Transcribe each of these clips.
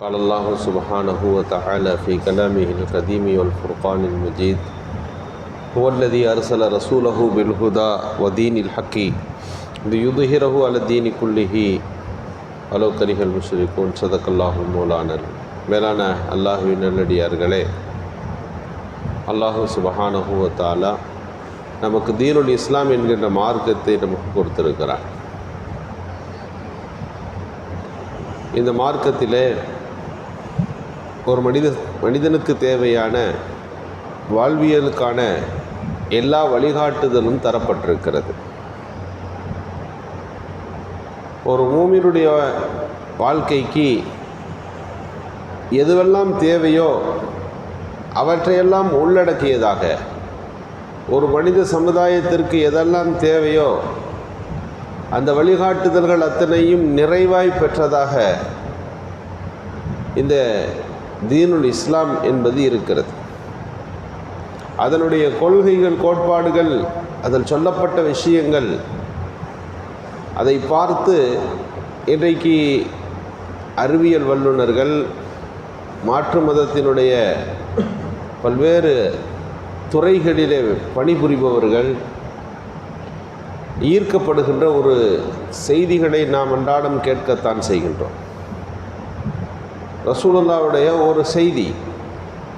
قال الله سبحانه وتعالى في كلامه القديم والفرقان المجيد هو الذي أرسل رسوله بالهدى ودين الحق ليظهره على الدين كله ولو كره المشركون صدق الله المولانا மேலான அல்லாஹுவின் நல்லடியார்களே அல்லாஹு சுபஹானஹு வ தஆலா நமக்கு தீனுல் இஸ்லாம் என்கின்ற மார்க்கத்தை நமக்கு கொடுத்திருக்கிறார் இந்த மார்க்கத்திலே ஒரு மனித மனிதனுக்கு தேவையான வாழ்வியலுக்கான எல்லா வழிகாட்டுதலும் தரப்பட்டிருக்கிறது. ஒரு மூமினுடைய வாழ்க்கைக்கு எதுவெல்லாம் தேவையோ அவற்றையெல்லாம் உள்ளடக்கியதாக ஒரு மனித சமுதாயத்திற்கு எதெல்லாம் தேவையோ அந்த வழிகாட்டுதல்கள் அத்தனையும் நிறைவாய் பெற்றதாக இந்த தீனுல் இஸ்லாம் என்பது இருக்கிறது. அதனுடைய கொள்கைகள் கோட்பாடுகள் அதில் சொல்லப்பட்ட விஷயங்கள் அதை பார்த்து இன்றைக்கு அறிவியல் வல்லுநர்கள் மாற்று மதத்தினுடைய பல்வேறு துறைகளிலே பணிபுரிபவர்கள் ஈர்க்கப்படுகின்ற ஒரு செய்திகளை நாம் அன்றாடம் கேட்கத்தான் செய்கின்றோம். ரசூலுல்லாவுடைய ஒரு செய்தி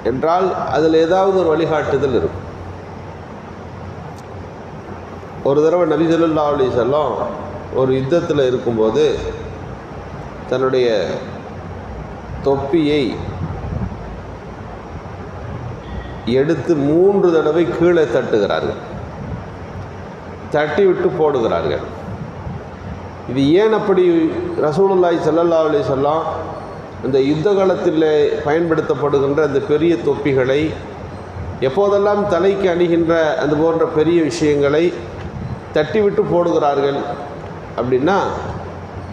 என்றால் அதில் ஏதாவது ஒரு வழிகாட்டுதல் இருக்கும். ஒரு தடவை நபி சொல்லா அலி செல்லம் ஒரு யுத்தத்தில் இருக்கும்போது தன்னுடைய தொப்பியை எடுத்து மூன்று தடவை கீழே தட்டுகிறார்கள். தட்டி விட்டு போடுகிறார்கள். இது ஏன் அப்படி ரசூலுல்லாய் சல்லல்லா அலி சொல்லாம் இந்த யுத்த காலத்தில் பயன்படுத்தப்படுகின்ற அந்த பெரிய தொப்பிகளை எப்போதெல்லாம் தலைக்கு அணிகின்ற அது போன்ற பெரிய விஷயங்களை தட்டிவிட்டு போடுகிறார்கள் அப்படின்னா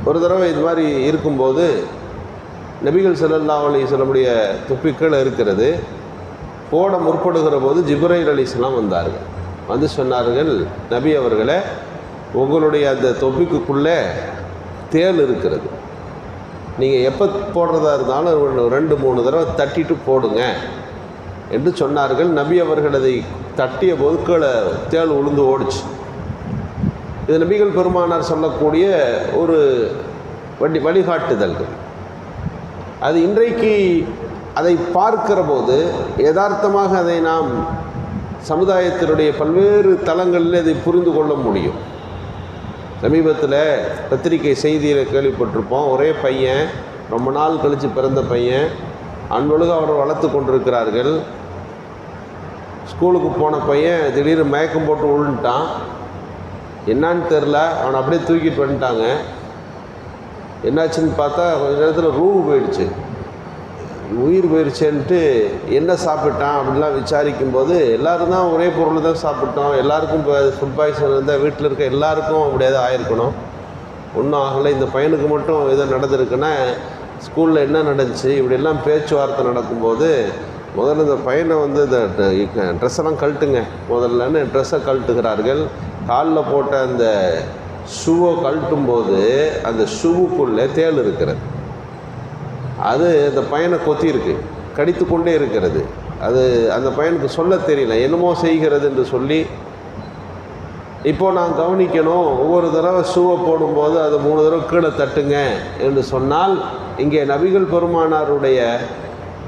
ஒரு தடவை இது மாதிரி இருக்கும்போது நபிகள் சல்லல்லா அலி சொல்லமுடைய தொப்பிக்கள் இருக்கிறது போட முற்படுகிற போது ஜிப்ரைல் அலிஸ்லாம் வந்தார்கள். வந்து சொன்னார்கள் நபி அவர்களை உங்களுடைய அந்த தொப்பிக்குள்ளே தேல் இருக்கிறது. நீங்கள் எப்போ போடுறதா இருந்தாலும் ஒரு ரெண்டு மூணு தடவை தட்டிட்டு போடுங்க என்று சொன்னார்கள். நபி அவர்கள் அதை தட்டிய போது கீழே தேள் உளுந்து ஓடிச்சு. இது நபிகள் பெருமானார் சொல்லக்கூடிய ஒரு வண்டி வழிகாட்டுதல்கள். அது இன்றைக்கு அதை பார்க்கிற போது யதார்த்தமாக அதை நாம் சமுதாயத்தினுடைய பல்வேறு தளங்களில் அதை புரிந்து கொள்ள முடியும். சமீபத்தில் பத்திரிகை செய்தியில் கேள்விப்பட்டிருப்போம். ஒரே பையன் ரொம்ப நாள் கழித்து பிறந்த பையன் அன்பொழுது அவர் வளர்த்து கொண்டிருக்கிறார்கள். ஸ்கூலுக்கு போன பையன் திடீர்னு மயக்கம் போட்டு விழுந்துட்டான் என்னான்னு தெரில அவனை அப்படியே தூக்கிட்டு வந்துட்டாங்க. என்னாச்சுன்னு பார்த்தா கொஞ்ச நேரத்தில் ரூ போயிடுச்சு. உயிர் போயிடுச்சேன்ட்டு என்ன சாப்பிட்டான் அப்படின்லாம் விசாரிக்கும் போது எல்லோரும் தான் ஒரே பொருள் தான் சாப்பிட்டோம். எல்லாருக்கும் இப்போ ஃபுட் பாய்சன் இருந்தால் வீட்டில் இருக்க எல்லாருக்கும் அப்படியாவது ஆயிருக்கணும். ஒன்றும் ஆகலை. இந்த பையனுக்கு மட்டும் எதோ நடந்திருக்குன்னா ஸ்கூலில் என்ன நடந்துச்சு? இப்படியெல்லாம் பேச்சுவார்த்தை நடக்கும்போது முதல்ல இந்த பையனை வந்து இந்த ட்ரெஸ்ஸெல்லாம் கழட்டுங்க. முதல்லன்னு ட்ரெஸ்ஸை கழட்டுகிறார்கள். காலில் போட்ட அந்த ஷூவை கழட்டும் போது அந்த ஷூவுக்குள்ளே தேள் இருக்கிறது. அது அந்த பையனை கொத்தி இருக்கு கடித்து கொண்டே இருக்கிறது. அது அந்த பையனுக்கு சொல்ல தெரியல. என்னமோ செய்கிறது என்று சொல்லி இப்போது நான் கவனிக்கணும். ஒவ்வொரு தடவை ஷூவை போடும்போது அது மூணு தடவை கீழே தட்டுங்க என்று சொன்னால் இங்கே நபிகள் பெருமானாருடைய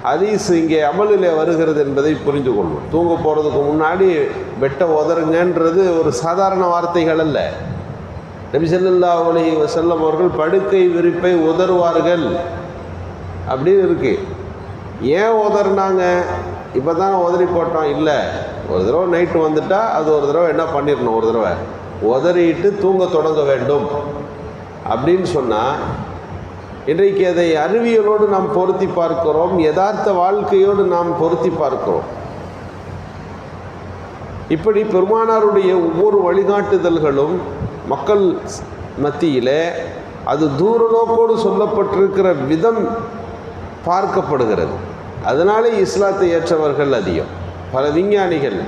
ஹதீஸ் இங்கே அமலில் வருகிறது என்பதை புரிந்து கொள்வோம். தூங்க போகிறதுக்கு முன்னாடி வெட்ட உதறுங்கன்றது ஒரு சாதாரண வார்த்தைகள் அல்ல. நபி செல்லல்லா அலி வசல்லம் அவர்கள் படுக்கை விரிப்பை உதறுவார்கள். அப்படின்னு இருக்குது ஏன் உதறினாங்க? இப்போ தான் உதறி போட்டோம். இல்லை ஒரு தடவை நைட்டு வந்துட்டால் அது ஒரு தடவை என்ன பண்ணிடணும்? ஒரு தடவை உதறிட்டு தூங்க தொடங்க வேண்டும். அப்படின்னு சொன்னால் இன்றைக்கு அதை அறிவியலோடு நாம் பொருத்தி பார்க்கிறோம். யதார்த்த வாழ்க்கையோடு நாம் பொருத்தி பார்க்கிறோம். இப்படி பெருமானாருடைய ஒவ்வொரு வழிகாட்டுதல்களும் மக்கள் மத்தியில் அது தூரநோக்கோடு சொல்லப்பட்டிருக்கிற விதம் பார்க்கப்படுகிறது. அதனாலே இஸ்லாத்தை ஏற்றவர்கள் அதிகம். பல விஞ்ஞானிகள்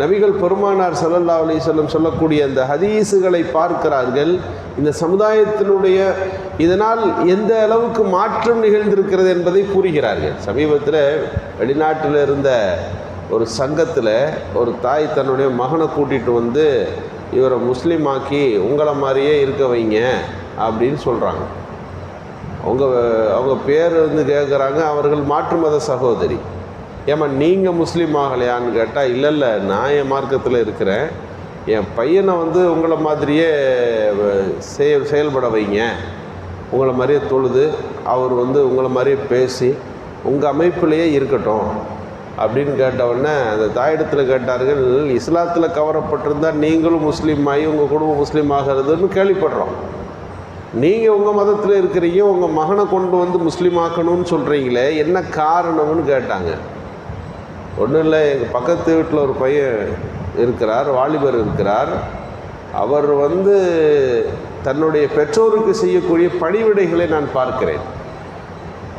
நபிகள் பெருமானார் சல்லல்லா அலி சொல்லம் சொல்லக்கூடிய அந்த ஹதீஸுகளை பார்க்கிறார்கள். இந்த சமுதாயத்தினுடைய இதனால் எந்த அளவுக்கு மாற்றம் நிகழ்ந்திருக்கிறது என்பதை கூறுகிறார்கள். சமீபத்தில் வெளிநாட்டில் இருந்த ஒரு சங்கத்தில் ஒரு தாய் தன்னுடைய மகனை கூட்டிகிட்டு வந்து இவரை முஸ்லீம் ஆக்கி உங்களை மாதிரியே இருக்க வைங்க அப்படின்னு சொல்கிறாங்க அவங்க அவங்க பேர் வந்து கேட்குறாங்க அவர்கள் மாற்று மத சகோதரி. ஏம்மா நீங்கள் முஸ்லீம் ஆகலையான்னு கேட்டால் இல்லை இல்லை நான் என் மார்க்கத்தில் இருக்கிறேன். என் பையனை வந்து உங்களை மாதிரியே செய செயல்பட வைங்க. உங்களை மாதிரியே தொழுது அவர் வந்து உங்களை மாதிரியே பேசி உங்கள் அமைப்பிலேயே இருக்கட்டும். அப்படின்னு கேட்டவுடனே அந்த தாயிடத்தில் கேட்டார்கள் இஸ்லாத்தில் கவரப்பட்டிருந்தால் நீங்களும் முஸ்லீம் ஆகி உங்கள் குடும்பம் முஸ்லீம் ஆகிறதுன்னு கேள்விப்படுறோம். நீங்கள் உங்கள் மதத்தில் இருக்கிறீங்க உங்கள் மகனை கொண்டு வந்து முஸ்லீம் ஆக்கணும்னு சொல்கிறீங்களே என்ன காரணம்னு கேட்டாங்க. ஒன்றும் இல்லை எங்கள் பக்கத்து வீட்டில் ஒரு பையன் இருக்கிறார் வாலிபர் இருக்கிறார். அவர் வந்து தன்னுடைய பெற்றோருக்கு செய்யக்கூடிய பணிவிடைகளை நான் பார்க்கிறேன்.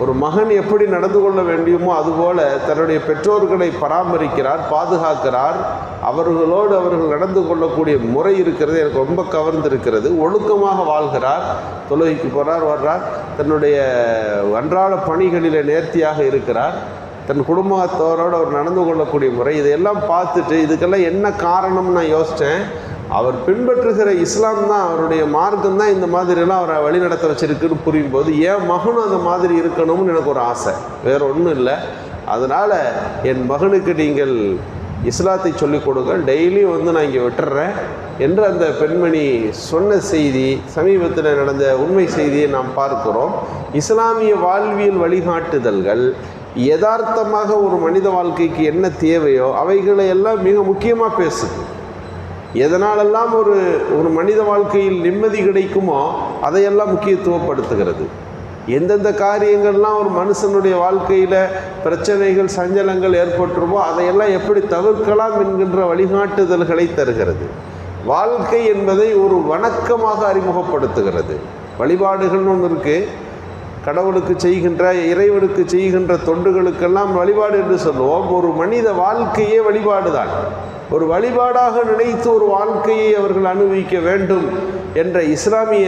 ஒரு மகன் எப்படி நடந்து கொள்ள வேண்டியுமோ அதுபோல தன்னுடைய பெற்றோர்களை பராமரிக்கிறார் பாதுகாக்கிறார். அவர்களோடு அவர்கள் நடந்து கொள்ளக்கூடிய முறை இருக்கிறது எனக்கு ரொம்ப கவர்ந்திருக்கிறது. ஒழுக்கமாக வாழ்கிறார் தொழுகைக்கு போகிறார் வர்றார். தன்னுடைய அன்றாட பணிகளில் நேர்த்தியாக இருக்கிறார். தன் குடும்பத்தோரோடு அவர் நடந்து கொள்ளக்கூடிய முறை இதையெல்லாம் பார்த்துட்டு இதுக்கெல்லாம் என்ன காரணம்னு நான் யோசித்தேன் அவர் பின்பற்றுகிற இஸ்லாம் தான் அவருடைய மார்க்கம் தான் இந்த மாதிரிலாம் அவரை வழிநடத்த வச்சிருக்குன்னு புரியும் போது என் மகனும் அந்த மாதிரி இருக்கணும்னு எனக்கு ஒரு ஆசை. வேற ஒன்றும் இல்லை. அதனால் என் மகனுக்கு நீங்கள் இஸ்லாத்தை சொல்லிக் கொடுங்க டெய்லியும் வந்து நான் இங்கே விட்டுறேன். என்று அந்த பெண்மணி சொன்ன செய்தி சமீபத்தில் நடந்த உண்மை செய்தியை நாம் பார்க்கிறோம். இஸ்லாமிய வாழ்வியல் வழிகாட்டுதல்கள் யதார்த்தமாக ஒரு மனித வாழ்க்கைக்கு என்ன தேவையோ அவைகளை எல்லாம் மிக முக்கியமாக பேசுது. எதனாலெல்லாம் ஒரு ஒரு மனித வாழ்க்கையில் நிம்மதி கிடைக்குமோ அதையெல்லாம் முக்கியத்துவப்படுத்துகிறது. எந்தெந்த காரியங்கள்லாம் ஒரு மனுஷனுடைய வாழ்க்கையில் பிரச்சனைகள் சஞ்சலங்கள் ஏற்பட்டுருமோ அதையெல்லாம் எப்படி தவிர்க்கலாம் என்கின்ற வழிகாட்டுதல்களை தருகிறது. வாழ்க்கை என்பதை ஒரு வணக்கமாக அறிமுகப்படுத்துகிறது. வழிபாடுகள்னு ஒன்று இருக்குது கடவுளுக்கு செய்கின்ற இறைவனுக்கு செய்கின்ற தொண்டுகளுக்கெல்லாம் வழிபாடு என்று சொல்லுவோம். ஒரு மனித வாழ்க்கையே வழிபாடு தான் ஒரு வழிபாடாக நினைத்து ஒரு வாழ்க்கையை அவர்கள் அனுபவிக்க வேண்டும் என்ற இஸ்லாமிய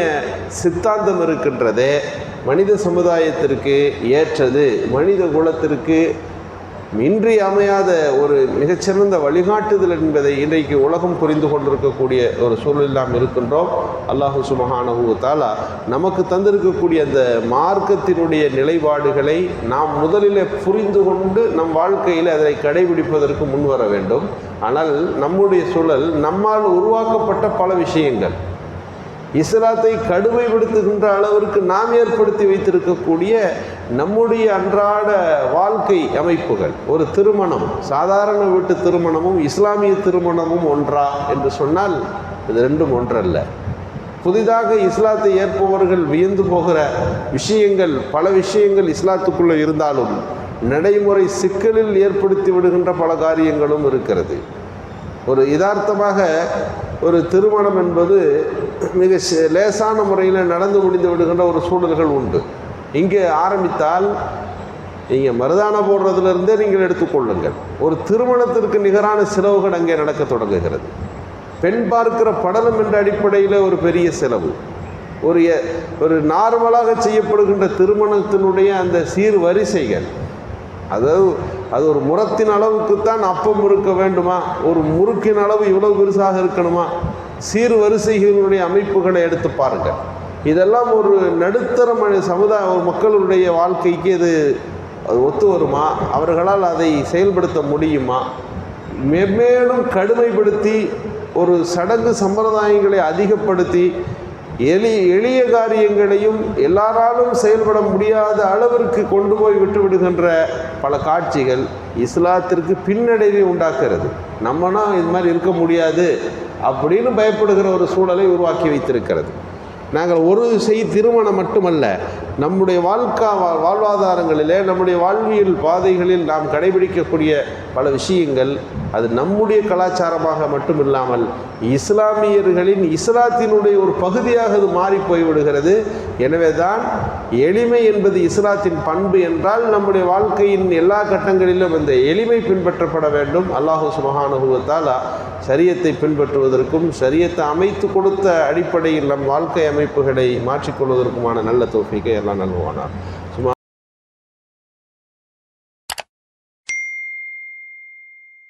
சித்தாந்தம் இருக்கின்றதே மனித சமுதாயத்திற்கு ஏற்றது மனித குலத்திற்கு இன்றி அமையாத ஒரு மிகச்சிறந்த வழிகாட்டுதல் என்பதை இன்றைக்கு உலகம் புரிந்து கொண்டிருக்கக்கூடிய ஒரு சூழலில் நாம் இருக்கின்றோம். அல்லாஹு சுபஹானஹு தாலா நமக்கு தந்திருக்கக்கூடிய அந்த மார்க்கத்தினுடைய நிலைப்பாடுகளை நாம் முதலில் புரிந்து கொண்டு நம் வாழ்க்கையில் அதனை கடைபிடிப்பதற்கு முன்வர வேண்டும். ஆனால் நம்முடைய சூழல் நம்மால் உருவாக்கப்பட்ட பல விஷயங்கள். இஸ்லாத்தை கடுமைப்படுத்துகின்ற அளவிற்கு நாம் ஏற்படுத்தி வைத்திருக்கக்கூடிய நம்முடைய அன்றாட வாழ்க்கை அமைப்புகள். ஒரு திருமணம் சாதாரண வீட்டு திருமணமும் இஸ்லாமிய திருமணமும் ஒன்றா என்று சொன்னால் இது ரெண்டும் ஒன்றல்ல. புதிதாக இஸ்லாத்தை ஏற்பவர்கள் வியந்து போகிற விஷயங்கள் பல விஷயங்கள் இஸ்லாத்துக்குள்ளே இருந்தாலும் நடைமுறை சிக்கலில் ஏற்படுத்தி விடுகின்ற பல காரியங்களும் இருக்கிறது. ஒரு யதார்த்தமாக ஒரு திருமணம் என்பது மிக லேசான முறையில் நடந்து முடிந்து விடுகின்ற ஒரு சூழல்கள் உண்டு. இங்கே ஆரம்பித்தால் நீங்கள் மருதான போடுறதுலேருந்தே நீங்கள் எடுத்துக்கொள்ளுங்கள் ஒரு திருமணத்திற்கு நிகரான செலவுகள் அங்கே நடக்க தொடங்குகிறது. பெண் பார்க்கிற படலம் என்ற அடிப்படையில் ஒரு பெரிய செலவு. ஒரு ஒரு நார்மலாக செய்யப்படுகின்ற திருமணத்தினுடைய அந்த சீர் வரிசைகள். அதாவது அது ஒரு முரத்தின் அளவுக்குத்தான் அப்பம் இருக்க வேண்டுமா? ஒரு முறுக்கின் அளவு இவ்வளவு பெருசாக இருக்கணுமா? சீர் வரிசைகளுடைய அமைப்புகளை எடுத்து பாருங்கள். இதெல்லாம் ஒரு நடுத்தர மனி சமுதாய ஒரு மக்களுடைய வாழ்க்கைக்கு இது அது ஒத்து வருமா? அவர்களால் அதை செயல்படுத்த முடியுமா? மென்மேலும் கடுமைப்படுத்தி ஒரு சடங்கு சம்பிரதாயங்களை அதிகப்படுத்தி எளி எளிய காரியங்களையும் எல்லாராலும் செயல்பட முடியாத அளவிற்கு கொண்டு போய் விட்டுவிடுகின்ற பல காட்சிகள் இஸ்லாத்திற்கு பின்னடைவை உண்டாக்குறது நம்மனா இது மாதிரி இருக்க முடியாது அப்படின்னு பயப்படுகிற ஒரு சூழலை உருவாக்கி வைத்திருக்கிறது. நாங்கள் ஒரு செய் திருமணம் மட்டுமல்ல நம்முடைய வாழ்க்கா வா- வாழ்வாதாரங்களிலே நம்முடைய வாழ்வியல் பாதைகளில் நாம் கடைபிடிக்கக்கூடிய பல விஷயங்கள் அது நம்முடைய கலாச்சாரமாக மட்டும் இல்லாமல் இஸ்லாமியர்களின் இஸ்லாத்தினுடைய ஒரு பகுதியாக அது மாறி போய்விடுகிறது எனவே தான் எளிமை என்பது இஸ்லாத்தின் பண்பு என்றால் நம்முடைய வாழ்க்கையின் எல்லா கட்டங்களிலும் அந்த எளிமை பின்பற்றப்பட வேண்டும். அல்லாஹு சுபஹானுகுவத்தால் சரியத்தை பின்பற்றுவதற்கும் சரியத்தை அமைத்து கொடுத்த அடிப்படையில் நம் வாழ்க்கை அமைப்புகளை மாற்றிக்கொள்வதற்குமான நல்ல தோஃபிக்கை எல்லாம் நல்குவானார்